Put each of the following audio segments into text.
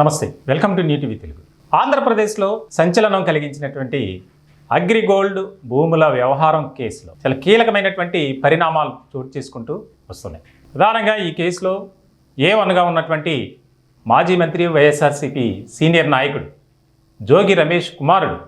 నమస్తే welcome to TV Telugu. ఆంధ్రప్రదేశ్లో సంచలనం కలిగించినటువంటి అగ్రిగోల్డ్ భూముల వ్యవహారం కేసులో చాలా కీలకమైనటువంటి పరిణామాలు చోటు చేసుకుంటూ వస్తున్నాయి. ప్రధానంగా ఈ కేసులో ఏ ఉన్నటువంటి మాజీ మంత్రి వైఎస్ఆర్సీపీ సీనియర్ నాయకుడు జోగి రమేష్ కుమారుడు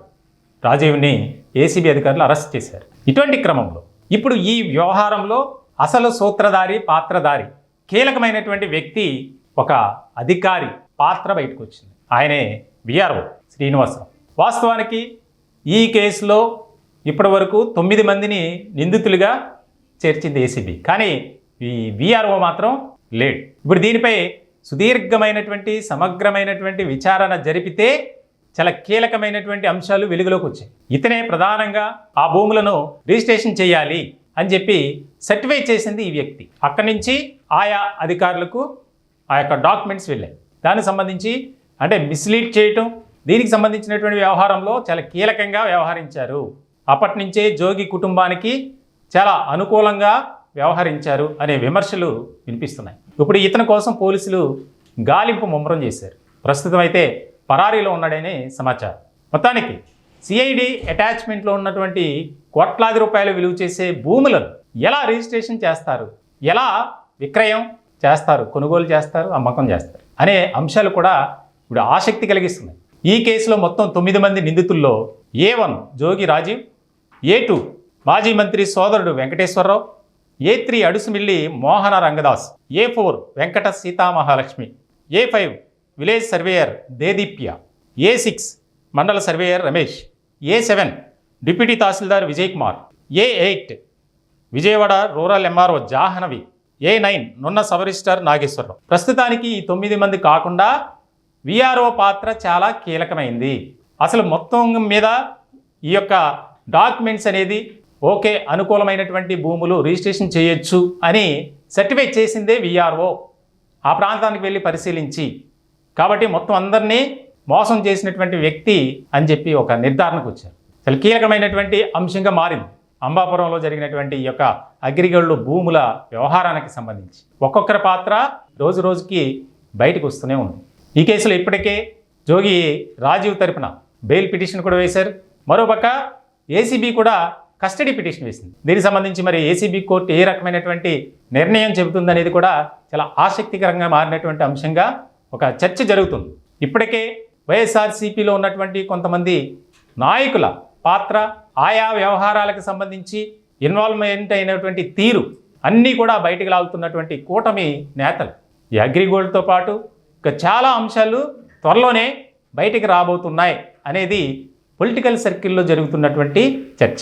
రాజీవ్ని ఏసీబీ అధికారులు అరెస్ట్ చేశారు. ఇటువంటి క్రమంలో ఇప్పుడు ఈ వ్యవహారంలో అసలు సూత్రధారి పాత్రధారి కీలకమైనటువంటి వ్యక్తి ఒక అధికారి పాత్ర బయటకు వచ్చింది ఆయనే విఆర్ఓ శ్రీనివాసరావు. వాస్తవానికి ఈ కేసులో ఇప్పటి వరకు తొమ్మిది మందిని నిందితులుగా చేర్చింది ఏసీబీ. కానీ ఈ విఆర్ఓ మాత్రం లేడు. ఇప్పుడు దీనిపై సుదీర్ఘమైనటువంటి సమగ్రమైనటువంటి విచారణ జరిపితే చాలా కీలకమైనటువంటి అంశాలు వెలుగులోకి వచ్చాయి. ఇతనే ప్రధానంగా ఆ భూములను రిజిస్ట్రేషన్ చేయాలి అని చెప్పి సర్టిఫై చేసింది ఈ వ్యక్తి. అక్కడి నుంచి ఆయా అధికారులకు ఆ యొక్క డాక్యుమెంట్స్ వెళ్ళాయి దానికి సంబంధించి అంటే మిస్లీడ్ చేయటం దీనికి సంబంధించినటువంటి వ్యవహారంలో చాలా కీలకంగా వ్యవహరించారు. అప్పటి నుంచే జోగి కుటుంబానికి చాలా అనుకూలంగా వ్యవహరించారు అనే విమర్శలు వినిపిస్తున్నాయి. ఇప్పుడు ఇతని కోసం పోలీసులు గాలింపు ముమ్మరం చేశారు. ప్రస్తుతం అయితే పరారీలో ఉన్నాడని సమాచారం. మొత్తానికి సిఐడి అటాచ్మెంట్లో ఉన్నటువంటి కోట్లాది రూపాయలు విలువ చేసే భూములను ఎలా రిజిస్ట్రేషన్ చేస్తారు? ఎలా విక్రయం? చేస్తారు కొనుగోలు చేస్తారు అమ్మకం చేస్తారు అనే అంశాలు కూడా ఇప్పుడు ఆసక్తి కలిగిస్తున్నాయి. ఈ కేసులో మొత్తం తొమ్మిది మంది నిందితుల్లో A one Jogi Rajeev A two మాజీ మంత్రి సోదరుడు Venkateswara Rao A three Adusumilli Mohana Rangadas A four Venkata Seethamahalakshmi A five village surveyor Deedeepya A six mandal surveyor Ramesh A seven deputy tahsildar Vijay Kumar A eight Vijayawada rural MRO Jahnavi A nine Nunna sub registrar Nageswara Rao. ప్రస్తుతానికి ఈ తొమ్మిది మంది కాకుండా VRO పాత్ర చాలా కీలకమైంది. అసలు మొత్తం మీద ఈ యొక్క డాక్యుమెంట్స్ అనేది ఓకే అనుకూలమైనటువంటి భూములు రిజిస్ట్రేషన్ చేయొచ్చు అని సర్టిఫై చేసిందే విఆర్ఓ ఆ ప్రాంతానికి వెళ్ళి పరిశీలించి. కాబట్టి మొత్తం అందరినీ మోసం చేసినటువంటి వ్యక్తి అని చెప్పి ఒక నిర్ధారణకు వచ్చారు. చాలా కీలకమైనటువంటి అంశంగా మారింది. అంబాపురంలో జరిగినటువంటి ఈ యొక్క అగ్రిగళ్ళు భూముల వ్యవహారానికి సంబంధించి. ఒక్కొక్కరి పాత్ర రోజు రోజుకి బయటకు వస్తూనే ఉంది. ఈ కేసులో ఇప్పటికే జోగి రాజీవ్ తరపున బెయిల్ పిటిషన్ కూడా వేశారు. మరోపక్క ఏసీబీ కూడా కస్టడీ పిటిషన్ వేసింది. దీనికి సంబంధించి మరి ఏసీబీ కోర్టు ఏ రకమైనటువంటి నిర్ణయం చెబుతుందనేది కూడా చాలా ఆసక్తికరంగా మారినటువంటి అంశంగా ఒక చర్చ జరుగుతుంది. ఇప్పటికే వైఎస్ఆర్సీపీలో ఉన్నటువంటి కొంతమంది నాయకుల పాత్ర ఆయా వ్యవహారాలకు సంబంధించి ఇన్వాల్వ్మెంట్ అయినటువంటి తీరు అన్నీ కూడా బయటికి లాగుతున్నటువంటి కూటమి నేతలు. ఈ అగ్రిగోల్డ్తో పాటు ఇంకా చాలా అంశాలు త్వరలోనే బయటికి రాబోతున్నాయి అనేది పొలిటికల్ సర్కిల్లో జరుగుతున్నటువంటి చర్చ.